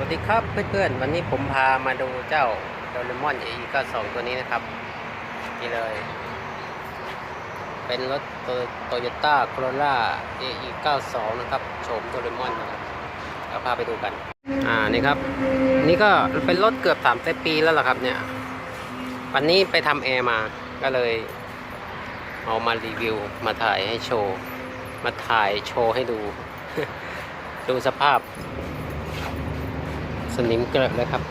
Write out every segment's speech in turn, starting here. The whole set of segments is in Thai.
วัสดีครับเพื่อนๆวันนี้ผมพามาดูเจ้าโดเรมอน AE 92ตัวนี้นะครับนี่เลย เป็นรถโตโยต้าโคโรล่า AE 92นะครับโฉมโดเรมอนนะครับเราพาไปดูกัน อ่านี่ครับ นี่ก็เป็นรถเกือบ3ามสปีแล้วล่ะครับเนี่ย วันนี้ไปทำแอร์มาก็เลย เอามารีวิวมาถ่ายให้โชว์ มาถ่ายโชว์ให้ดู ดูสภาพ สนิมเกลอะเลยครับ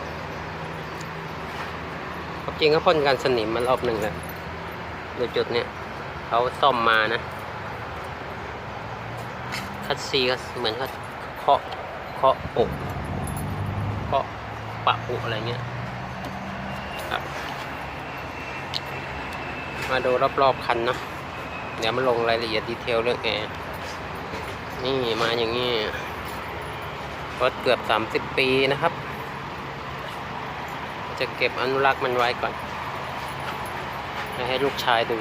ควาจริงก็พ่นกันสนิมมารอบหนึ่งแล้วดูจุดเนี้ยเขาซ่อมมานะ คัดซีก็เหมือนเขาเคาะเคาะปุเคาะปะปุอะไรเงี้ยครับมาดูรอบๆคันเนาะเดี๋ยวมาลงรายละเอียดดีเทลเรื่องแอร์นี่มาอย่างนี้ รถเกือบ 30 ปีนะครับ จะเก็บอนุรักษ์มันไว้ก่อน ให้ลูกชายดู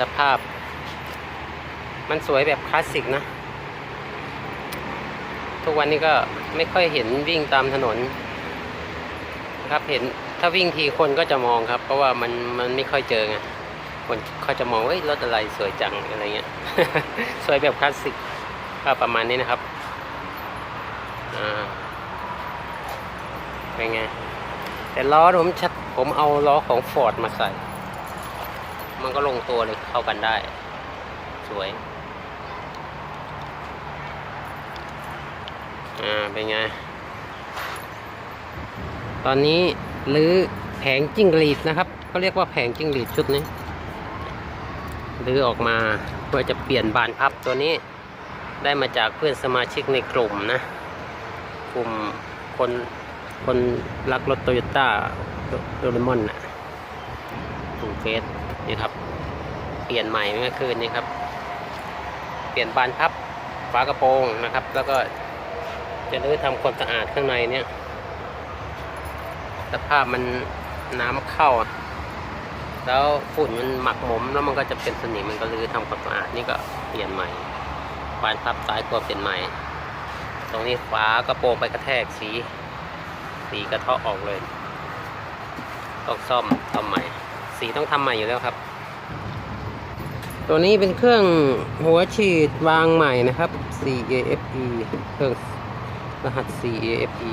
สภาพ มันสวยแบบคลาสสิกนะ ทุกวันนี้ก็ไม่ค่อยเห็นวิ่งตามถนนนะครับเห็นถ้าวิ่งทีคนก็จะมองครับ เพราะว่ามันมันไม่ค่อยเจอไงคนเขาจะมองเฮ้ยรถอะไรสวยจังอะไรเงี้ย สวยแบบคลาสสิกก็ประมาณนี้นะครับ เป็นไง แต่ล้อผมชัดผมเอาล้อของฟอร์ดมาใส่ มันก็ลงตัวเลยเข้ากันได้ สวย อ่า เป็นไง ตอนนี้รื้อแผงจิ้งหรีดนะครับเขาเรียกว่าแผงจิ้งหรีดชุดนี้รื้อออกมาเพื่อจะเปลี่ยนบานพับตัวนี้ได้มาจากเพื่อนสมาชิกในกลุ่มนะ กลุ่มคนคนรักรถโตโยต้าโดเรมอนนะกลุ่มเฟสนี่ครับ เปลี่ยนใหม่เมื่อคืนนี้ครับ เปลี่ยนบานพับฝากระโปรงนะครับ แล้วก็จะรื้อทำความสะอาดข้างในเนี่ยสภาพมันน้ำเข้า แล้วฝุ่นมันหมักหมมแล้วมันก็จะเป็นสนิมมันก็รื้อทำความสะอาดนี่ก็เปลี่ยนใหม่บานพับซ้ายตัวเปลี่ยนใหม่ ตรงนี้ฝากระโปรงไปกระแทกสี สีกระเทาะออกเลย ต้องซ่อมทำใหม่ สีต้องทำใหม่อยู่แล้วครับ ตัวนี้เป็นเครื่องหัวฉีดวางใหม่นะครับ 4AFE เครื่องรหัส 4AFE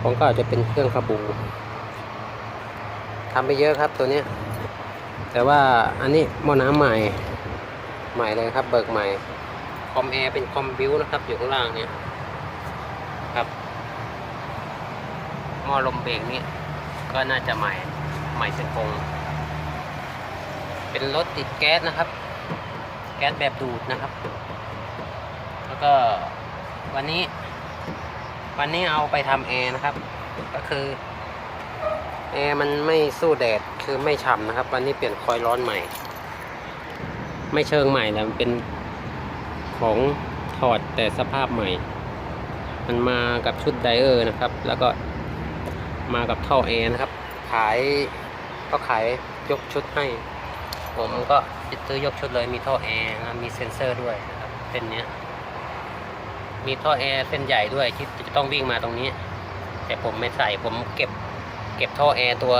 ของก็อาจจะเป็นเครื่องคาบูทำไปเยอะครับตัวนี้แต่ว่าอันนี้หม้อน้ำใหม่ใหม่เลยครับเบิกใหม่ คอมแอร์เป็นคอมบิวนะครับอยู่ข้างล่างเนี่ยครับหม้อลมเบรกนี่ก็น่าจะใหม่ใหม่เส้นคงเป็นรถติดแก๊สนะครับ แก๊สแบบดูดนะครับ แล้วก็วันนี้ วันนี้เอาไปทำแอร์นะครับ ก็คือแอร์มันไม่สู้แดดคือไม่ฉ่ำนะครับ วันนี้เปลี่ยนคอยล์ร้อนใหม่ ไม่เชิงใหม่แล้วมันเป็น ของถอดแต่สภาพใหม่ มันมากับชุดไดเออร์นะครับ แล้วก็มากับท่อแอร์นะครับ ขายก็ขายยกชุดให้ ผมก็จะซื้อยกชุดเลยมีท่อแอร์มีเซ็นเซอร์ด้วยนะครับเส้นเนี้ยมีท่อแอร์เส้นใหญ่ด้วยที่จะต้องวิ่งมาตรงนี้ แต่ผมไม่ใส่ผมเก็บเก็บท่อแอร์ตัว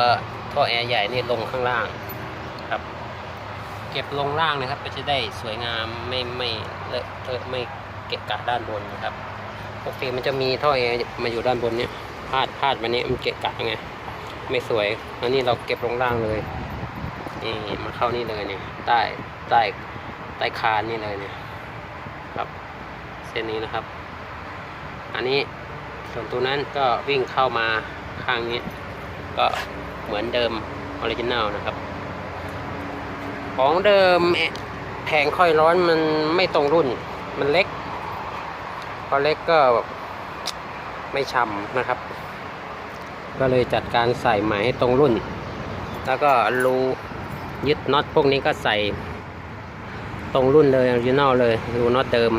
ท่อแอร์ใหญ่นี่ลงข้างล่างครับ เก็บลงล่างนะครับ ก็จะได้สวยงามไม่ไม่เลอะเทอะไม่เกะกะด้านบนนะครับปกติมันจะมีท่อแอร์มาอยู่ด้านบนเนี้ยพาดพาดมาเนี้ยมันเกะกะไงไม่สวยอันนี้เราเก็บลงล่างเลยนี่มาเข้านี่เลยเนี่ยใต้ใต้ใต้คานนี่เลยเนี่ยครับ เส้นนี้นะครับ อันนี้ส่วนตัวนั้นก็วิ่งเข้ามาข้างนี้ ก็เหมือนเดิมออริจินัลนะครับ ของเดิมแผงค่อยร้อนมันไม่ตรงรุ่น มันเล็ก พอเล็กก็ไม่ช้ำนะครับ ก็เลยจัดการใส่ใหม่ให้ตรงรุ่น แล้วก็รูยึดน็อตพวกนี้ก็ใส่ตรงรุ่นเลยออริจินัลเลยรูน็อตเดิม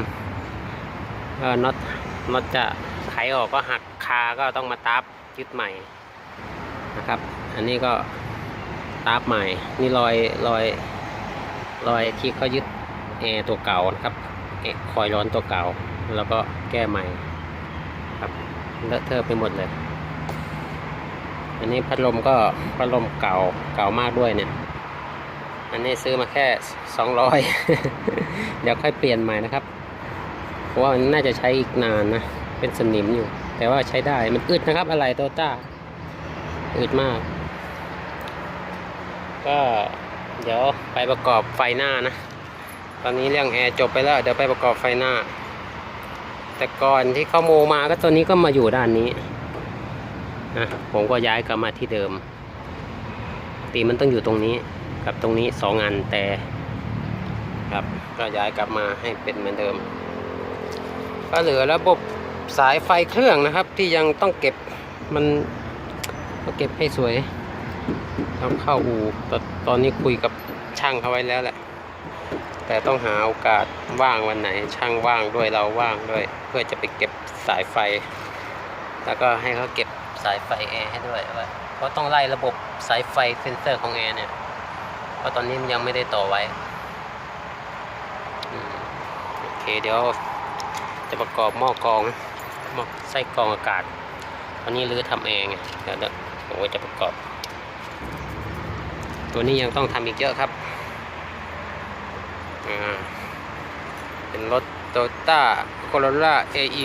เออน็อตน็อตจะไขออกก็หักคาก็ต้องมาตับยึดใหม่นะครับ อันนี้ก็ตับใหม่นี่รอยรอย รอยที่เขายึดแอร์ตัวเก่านะครับคอยล์ร้อนตัวเก่า แล้วก็แก้ใหม่ครับเลอะเทอะไปหมดเลย อันนี้พัดลมก็พัดลมเก่าเก่ามากด้วยเนี่ย อันนี้ซื้อมาแค่สองร้อยเดี๋ยวค่อยเปลี่ยนใหม่นะครับ เพราะว่ามันน่าจะใช้อีกนานนะ เป็นสนิมอยู่ แต่ว่าใช้ได้มันอึดนะครับ อะไรโตต้าอึดมาก ก็ เดี๋ยวไปประกอบไฟหน้านะ ตอนนี้เรื่องแอร์จบไปแล้ว เดี๋ยวไปประกอบไฟหน้า แต่ก่อนที่เขาโมมาก็ตัวนี้ก็มาอยู่ด้านนี้นะผมก็ย้ายกลับมาที่เดิมตีมันต้องอยู่ตรงนี้กับตรงนี้สองอันแต่ครับก็ย้ายกลับมาให้เป็นเหมือนเดิม ก็เหลือระบบสายไฟเครื่องนะครับ ที่ยังต้องเก็บมันก็เก็บให้สวย ทำเข้าอู่ตอนตอนนี้คุยกับช่างเขาไว้แล้วแหละ แต่ต้องหาโอกาสว่างวันไหน ช่างว่างด้วยเราว่างด้วย เพื่อจะไปเก็บสายไฟ แล้วก็ให้เขาเก็บสายไฟแอร์ให้ด้วยเพราะต้องไล่ระบบสายไฟเซนเซอร์ของแอร์เนี่ย เพราะตอนนี้มันยังไม่ได้ต่อไว้โอเคเดี๋ยวจะประกอบหม้อกรองหม้อไส้กรองอากาศตอนนี้รื้อทำเองไงเดี๋ยวเดี๋ยวผมจะประกอบ ตัวนี้ยังต้องทำอีกเยอะครับ เป็นรถโตโยต้าโคโรล่า AE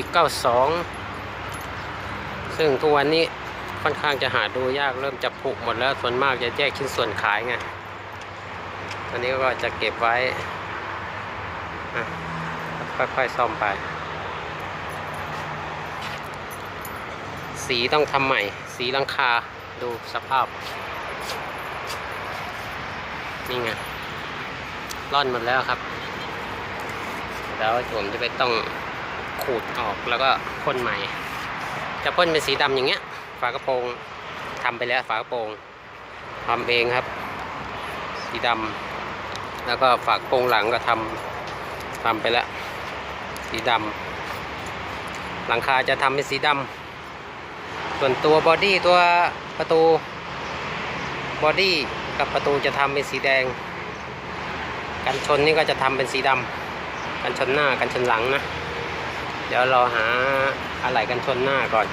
92 ซึ่งทุกวันนี้ค่อนข้างจะหาดูยากเริ่มจะผุหมดแล้วส่วนมากจะแยกชิ้นส่วนขายไงตอนนี้ก็จะเก็บไว้ ค่อยๆซ่อมไป สีต้องทำใหม่ สีลังคาดูสภาพ นี่ไงร่อนหมดแล้วครับ แล้วผมจะไปต้องขูดออกแล้วก็พ่นใหม่ จะพ่นเป็นสีดำอย่างเงี้ย ฝากระโปรงทำไปแล้วฝากระโปรงทำเองครับ สีดำแล้วก็ฝากระโปรงหลังก็ทำทำไปแล้ว สีดำหลังคาจะทำเป็นสีดำส่วนตัวบอดี้ตัวประตูบอดี้ กับประตูจะทำเป็นสีแดง กันชนนี่ก็จะทำเป็นสีดำกันชนหน้ากันชนหลังนะ เดี๋ยวเราหาอะไรกันชนหน้าก่อน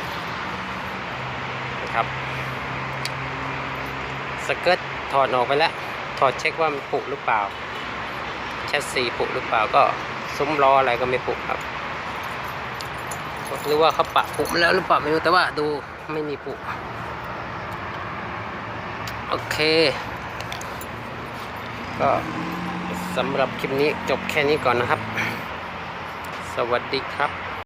นะครับสเกิร์ตถอดออกไปแล้ว ถอดเช็คว่ามันผุหรือเปล่าแชสซีผุหรือเปล่าก็ซุ้มล้ออะไรก็ไม่ผุครับหรือว่าเขาปะผุมาแล้วหรือเปล่าไม่รู้แต่ว่าดูไม่มีผุโอเค ก็สำหรับคลิปนี้จบแค่นี้ก่อนนะครับ สวัสดีครับ